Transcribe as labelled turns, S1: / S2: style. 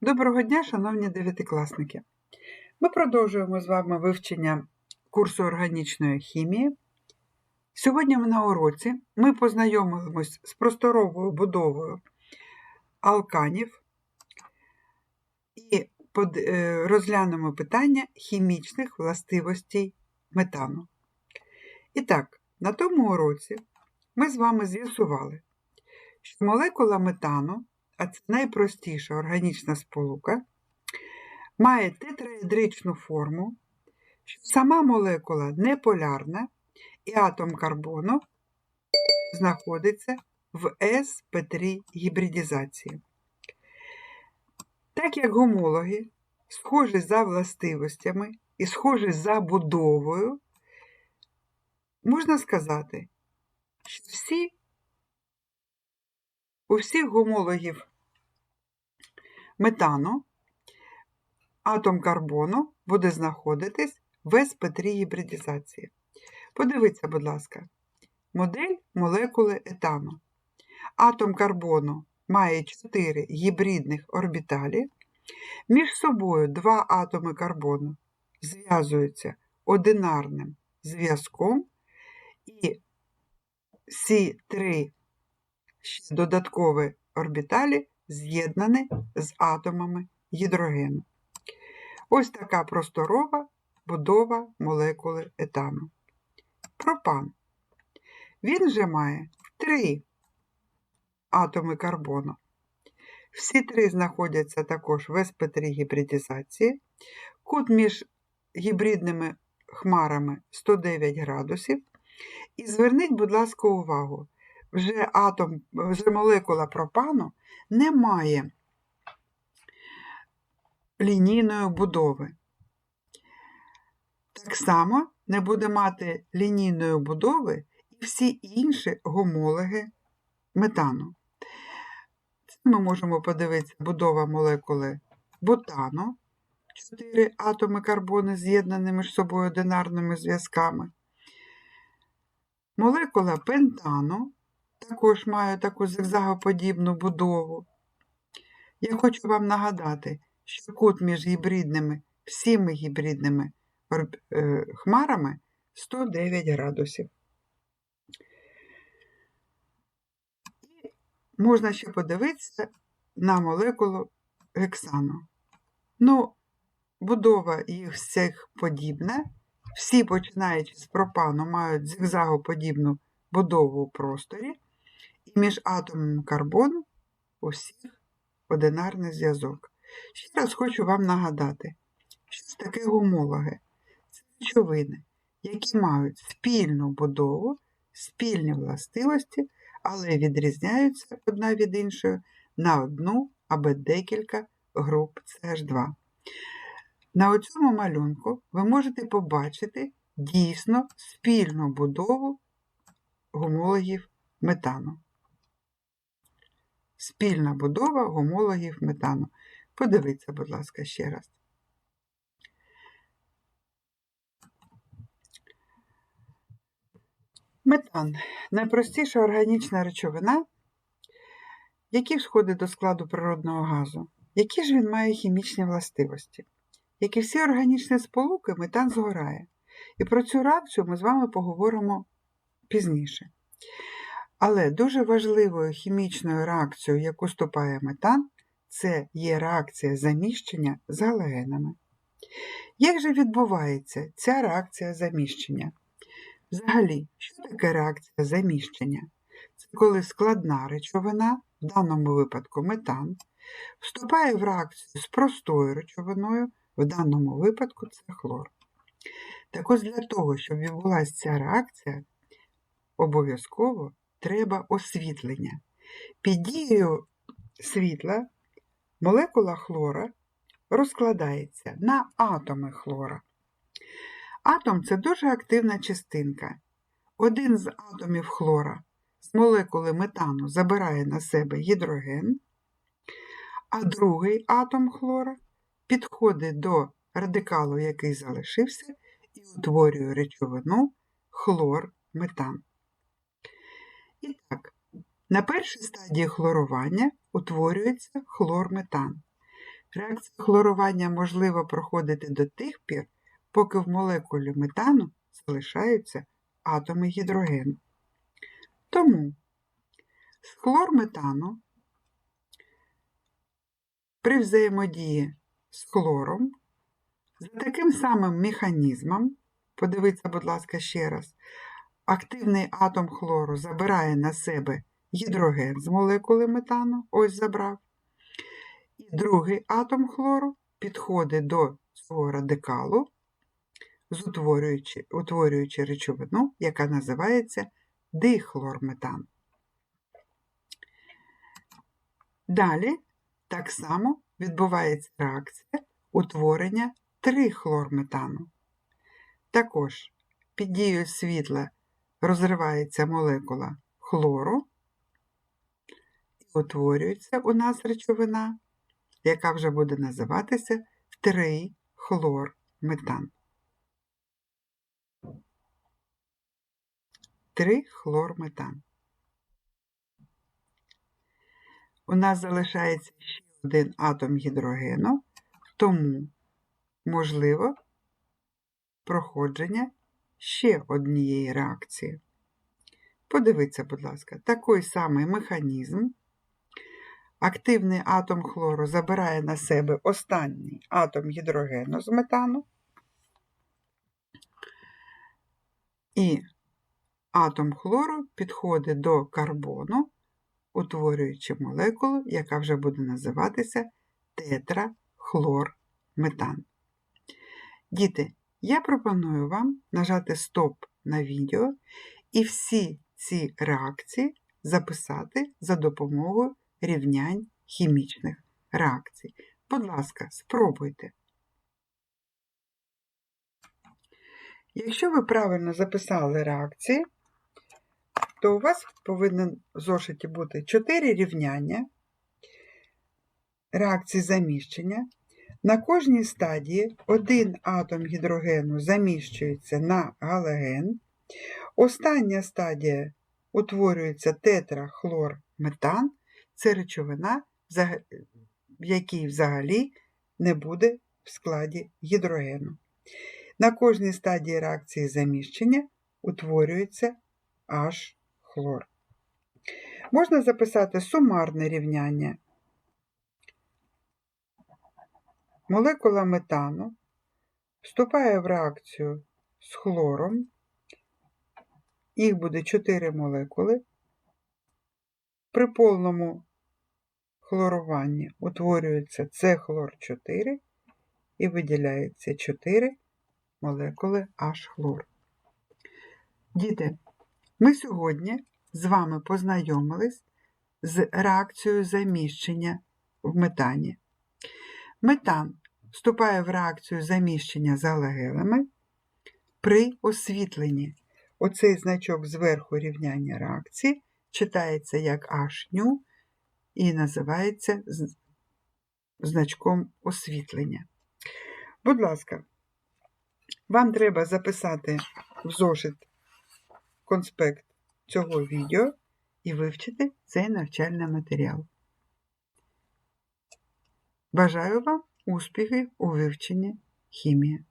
S1: Доброго дня, шановні дев'ятикласники! Ми продовжуємо з вами вивчення курсу органічної хімії. Сьогодні ми на уроці ми познайомимось з просторовою будовою алканів і е, розглянемо питання хімічних властивостей метану. І так, на тому уроці ми з вами з'ясували, що молекула метану а це найпростіша органічна сполука, має тетраедричну форму, що сама молекула неполярна, і атом карбону знаходиться в sp3 гібридізації. Так як гомологи схожі за властивостями і схожі за будовою, можна сказати, що всі у всіх гомологів метану атом карбону буде знаходитись в sp3 гібридізації. Подивіться, будь ласка, модель молекули етану. Атом карбону має 4 гібридних орбіталі. Між собою два атоми карбону зв'язуються одинарним зв'язком, і ці три додаткові орбіталі з'єднані з атомами гідрогену. Ось така просторова будова молекули етану. Пропан. Він же має три атоми карбону. Всі три знаходяться також в sp3 гібридізації. Кут між гібридними хмарами 109 градусів. І зверніть, будь ласка, увагу, вже атом, вже молекула пропану не має лінійної будови. Так само не буде мати лінійної будови і всі інші гомологи метану. Це ми можемо подивитися будова молекули бутану, 4 атоми карбону з'єднані між собою одинарними зв'язками. Молекула пентану також має таку зигзагоподібну будову. Я хочу вам нагадати, що кут між гібридними, всіми гібридними е, хмарами 109 градусів. Можна ще подивитися на молекулу гексану. Ну, будова їх всіх подібна. Всі, починаючи з пропану, мають зигзагоподібну будову у просторі, між атомом карбону у всіх одинарний зв'язок. Ще раз хочу вам нагадати, що ж таке гомологи? Це речовини, які мають спільну будову, спільні властивості, але відрізняються одна від іншої на одну або декілька груп CH2. На цьому малюнку ви можете побачити дійсно спільну будову гомологів метану. Спільна будова гомологів метану. Подивіться, будь ласка, ще раз. Метан найпростіша органічна речовина, який входить до складу природного газу. Які ж він має хімічні властивості? Як і всі органічні сполуки, метан згорає. І про цю реакцію ми з вами поговоримо пізніше. Але дуже важливою хімічною реакцією, яку вступає метан, це є реакція заміщення з галогенами. Як же відбувається ця реакція заміщення? Взагалі, що таке реакція заміщення? Це коли складна речовина, в даному випадку метан, вступає в реакцію з простою речовиною, в даному випадку це хлор. Так ось для того, щоб відбулася ця реакція, обов'язково треба освітлення. Під дією світла молекула хлора розкладається на атоми хлора. Атом це дуже активна частинка. Один з атомів хлора з молекули метану забирає на себе гідроген, а другий атом хлора підходить до радикалу, який залишився, і утворює речовину хлор-метан. І так, на першій стадії хлорування утворюється хлорметан. Реакція хлорування можливо проходити до тих пір, поки в молекулі метану залишаються атоми гідрогену. Тому з хлорметану при взаємодії з хлором за таким самим механізмом, подивіться, будь ласка, ще раз, активний атом хлору забирає на себе гідроген з молекули метану, ось забрав. І другий атом хлору підходить до цього радикалу, утворюючи, речовину, яка називається дихлорметан. Далі так само відбувається реакція утворення трихлорметану. Також під дією світла розривається молекула хлору і утворюється у нас речовина, яка вже буде називатися трихлорметан. Трихлорметан. У нас залишається ще один атом гідрогену, тому можливо проходження ще однієї реакції. Подивіться, будь ласка, такий самий механізм. Активний атом хлору забирає на себе останній атом гідрогену з метану. І атом хлору підходить до карбону, утворюючи молекулу, яка вже буде називатися тетрахлорметан. Діти, я пропоную вам нажати стоп на відео і всі ці реакції записати за допомогою рівнянь хімічних реакцій. Будь ласка, спробуйте. Якщо ви правильно записали реакції, то у вас повинен в зошиті бути 4 рівняння реакції заміщення. На кожній стадії один атом гідрогену заміщується на галоген. Остання стадія утворюється тетрахлорметан. Це речовина, в якій взагалі не буде в складі гідрогену. На кожній стадії реакції заміщення утворюється H хлор. Можна записати сумарне рівняння. Молекула метану вступає в реакцію з хлором. Їх буде 4 молекули. При повному хлоруванні утворюється С-хлор4 і виділяється 4 молекули H-хлор. Діти, ми сьогодні з вами познайомились з реакцією заміщення в метані. Метан вступає в реакцію заміщення з галогенами при освітленні. Оцей значок зверху рівняння реакції читається як H і називається значком освітлення. Будь ласка, вам треба записати в зошит конспект цього відео і вивчити цей навчальний матеріал. Бажаю вам успіхів у вивченні хімії.